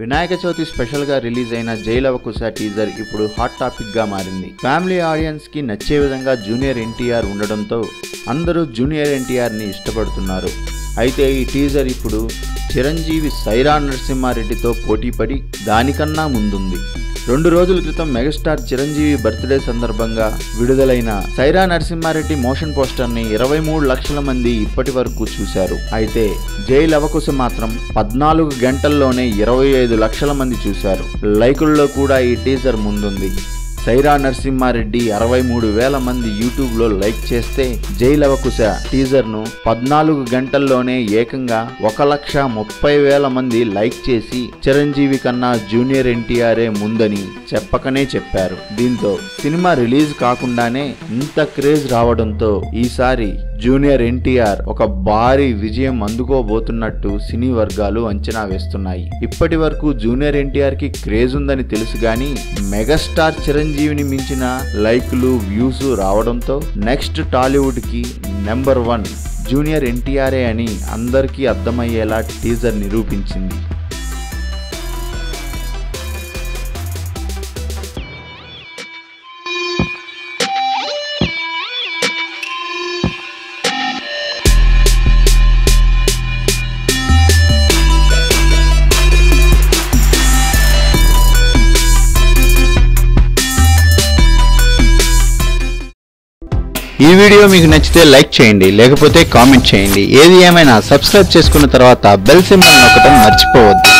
వినాయక చవితి స్పెషల్గా రిలీజ్ అయిన జైలవకుశ టీజర్ ఇప్పుడు హాట్ టాపిక్గా మారింది. ఫ్యామిలీ ఆడియన్స్కి నచ్చే విధంగా జూనియర్ ఎన్టీఆర్ ఉండడంతో అందరూ జూనియర్ ఎన్టీఆర్ని ఇష్టపడుతున్నారు. అయితే ఈ టీజర్ ఇప్పుడు చిరంజీవి సైరా నరసింహారెడ్డితో పోటీపడి దానికన్నా ముందుంది. రెండు రోజుల క్రితం మెగాస్టార్ చిరంజీవి బర్త్డే సందర్భంగా విడుదలైన సైరా నరసింహారెడ్డి మోషన్ పోస్టర్ని ఇరవై మూడు లక్షల మంది ఇప్పటి వరకు చూశారు. అయితే జై లవకుశ మాత్రం పద్నాలుగు గంటల్లోనే ఇరవై ఐదు లక్షల మంది చూశారు. లైకుల్లో కూడా ఈ టీజర్ ముందుంది. సైరా నరసింహారెడ్డి అరవై మూడు వేల మంది యూట్యూబ్లో లైక్ చేస్తే జైలవకుశ టీజర్ను పద్నాలుగు గంటల్లోనే ఏకంగా ఒక లక్ష ముప్పై వేల మంది లైక్ చేసి చిరంజీవి కన్నా జూనియర్ ఎన్టీఆర్ఏ ముందని చెప్పకనే చెప్పారు. దీంతో సినిమా రిలీజ్ కాకుండానే ఇంత క్రేజ్ రావడంతో ఈసారి జూనియర్ ఎన్టీఆర్ ఒక భారీ విజయం అందుకోబోతున్నట్టు సినీ వర్గాలు అంచనా వేస్తున్నాయి. ఇప్పటి వరకు జూనియర్ ఎన్టీఆర్కి క్రేజ్ ఉందని తెలుసు గాని మెగాస్టార్ చిరంజీవిని మించిన లైక్లు వ్యూస్ రావడంతో నెక్స్ట్ టాలీవుడ్కి నెంబర్ వన్ జూనియర్ ఎన్టీఆర్ఏ అని అందరికీ అర్థమయ్యేలా టీజర్ నిరూపించింది. ఈ వీడియో మీకు నచ్చితే లైక్ చేయండి లేకపోతే కామెంట్ చేయండి. ఏది ఏమైనా సబ్స్క్రైబ్ చేసుకున్న తర్వాత బెల్ సింబల్ నొక్కటం మర్చిపోవద్దు.